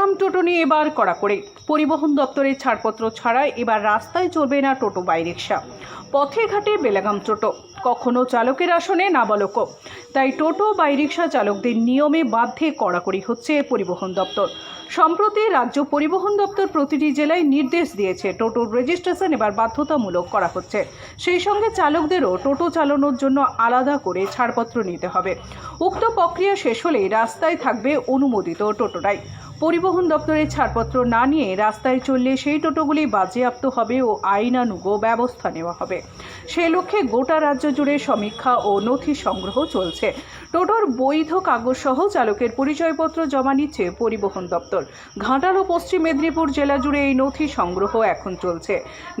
বেলাগাম টোটো নিয়ে এবার করা করে পরিবহন দপ্তরের ছাড়পত্র ছাড়া এবার রাস্তায় চলবে না টোটো বাই রিক্সা। পথে ঘাটে বেলাগাম টোটো। কখনো চালকের আসনে নাবালকও তাই টোটো বাই রিক্সা চালকদের নিয়মে বাধ্যে কড়াকড়ি হচ্ছে পরিবহন দপ্তর। সম্প্রতি রাজ্য পরিবহন দপ্তর প্রতিটি জেলায় নির্দেশ দিয়েছে টোটোর রেজিস্ট্রেশন এবার বাধ্যতামূলক করা হচ্ছে। সেই সঙ্গে চালকদেরও টোটো চালানোর জন্য আলাদা করে ছাড়পত্র নিতে হবে। উক্ত প্রক্রিয়া শেষ হলেই রাস্তায় থাকবে অনুমোদিত টোটোটাই। পরিবহন দপ্তরের ছাড়পত্র না নিয়ে রাস্তায় চললে সেই টোটোগুলি বাজেয়াপ্ত হবে ও আইনানুগ ব্যবস্থা নেওয়া হবে। সেই লক্ষ্যে গোটা রাজ্য জুড়ে সমীক্ষা ও নথি সংগ্রহ চলছে। টোটোর বৈধ কাগজ সহ চালকের পরিচয়পত্র জমা নিচ্ছে পরিবহন দপ্তর। ঘাটাল ও পশ্চিম মেদিনীপুর জেলা জুড়ে এই নথি সংগ্রহ এখন চলছে।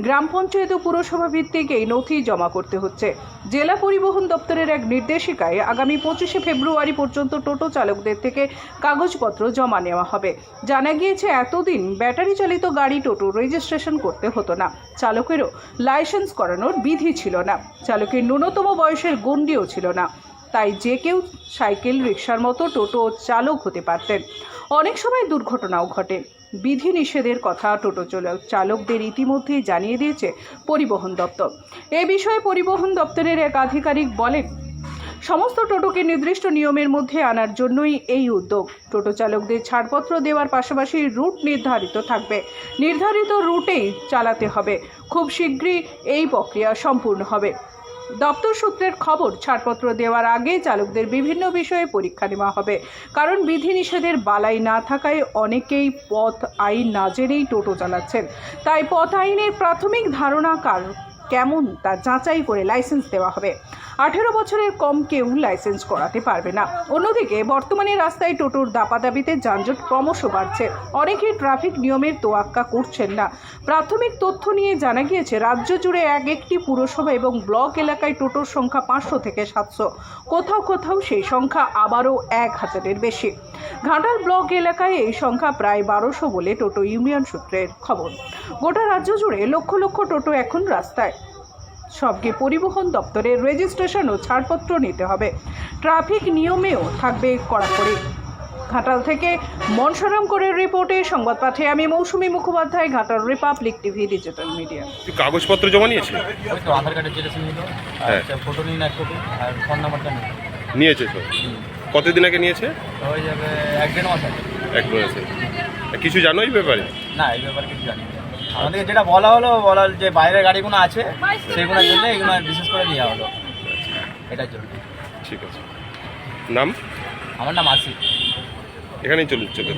গ্রাম পঞ্চায়েত ও পুরসভা ভিত্তিক এই নথি জমা করতে হচ্ছে। জেলা পরিবহন দপ্তরের এক নির্দেশিকায় আগামী পঁচিশে ফেব্রুয়ারি পর্যন্ত টোটো চালকদের থেকে কাগজপত্র জমা নেওয়া হবে। জানা গিয়েছে, এতদিন ব্যাটারি চালিত গাড়ি টোটো রেজিস্ট্রেশন করতে হতো না। চালকেরও লাইসেন্স করানোর বিধি ছিল না। চালকের ন্যূনতম বয়সের গণ্ডিও ছিল না। তাই যে কেউ সাইকেল রিক্সার মতো টোটো চালক হতে পারতেন। অনেক সময় দুর্ঘটনাও ঘটে। বিধি নিষেধের কথা টোটো চালক- চালকদের ইতিমধ্যেই জানিয়ে দিয়েছে পরিবহন দপ্তর। এ বিষয়ে পরিবহন দপ্তরের এক আধিকারিক বলেন সমস্ত টোটোকে নির্দিষ্ট নিয়মের মধ্যে আনার জন্যই এই উদ্যোগ। টোটো চালকদের ছাড়পত্র দেওয়ার পাশাপাশি রুট নির্ধারিত থাকবে। নির্ধারিত রুটেই চালাতে হবে। খুব শীঘ্রই এই প্রক্রিয়া সম্পূর্ণ হবে। দপ্তর সূত্রের খবর, ছাড়পত্র দেওয়ার আগে চালকদের বিভিন্ন বিষয়ে পরীক্ষা নেওয়া হবে। কারণ বিধিনিষেধের বালাই না থাকায় অনেকেই পথ আইন না জেনেই টোটো চালাচ্ছেন। তাই পথ আইনের প্রাথমিক ধারণা কার কেমন তা যাচাই করে লাইসেন্স দেওয়া হবে। আঠেরো বছরের কম কেউ লাইসেন্স করাতে পারবে না। অন্যদিকে বর্তমানে রাস্তায় টোটোর দাপাদাবিতে যানজট ক্রমশ বাড়ছে। অনেকেই ট্রাফিক নিয়মের তোয়াক্কা করছেন না। প্রাথমিক তথ্য নিয়ে জানা গিয়েছে, রাজ্য জুড়ে এক একটি পুরসভা এবং ব্লক এলাকায় টোটোর সংখ্যা পাঁচশো থেকে সাতশো। কোথাও কোথাও সেই সংখ্যা আবারও এক হাজারের বেশি। ঘাটাল ব্লক এলাকায় এই সংখ্যা প্রায় বারোশো বলে টোটো ইউনিয়ন সূত্রের খবর। গোটা রাজ্য জুড়ে লক্ষ লক্ষ টোটো এখন রাস্তায়। সবকে পরিবহন দপ্তরের রেজিস্ট্রেশন ও ছাড়পত্র নিতে হবে। ট্রাফিক নিয়মেও থাকবে কড়াকড়ি। ঘাটাল থেকে মনসরাম করে রিপোর্টে সংবাদ পাঠে আমি Mousumi Mukhopadhyay Ghatal Republic TV digital media. কাগজপত্র জমা নিয়েছে? আধার কার্ডের জেরক্স নিল। আর হ্যাঁ। ফটো নিন এক কপি আর ফোন নাম্বারটা নিন। নিয়েছে তো? কতদিন আগে নিয়েছে? হয়ে যাবে এক দেড় মাস আগে। এক মাসে কিছু জানো এই ব্যাপারে? না এই ব্যাপারে কিছু জানি না। আমাদেরকে যেটা বলা হলো বলা হলো যে বাইরের গাড়িগুলো আছে সেগুলোর জন্য এগুলো বিশেষ করে নেওয়া হলো। এটার জন্য। ঠিক আছে। নাম? আমার নাম আসিফ। এখানেই চলুন চলে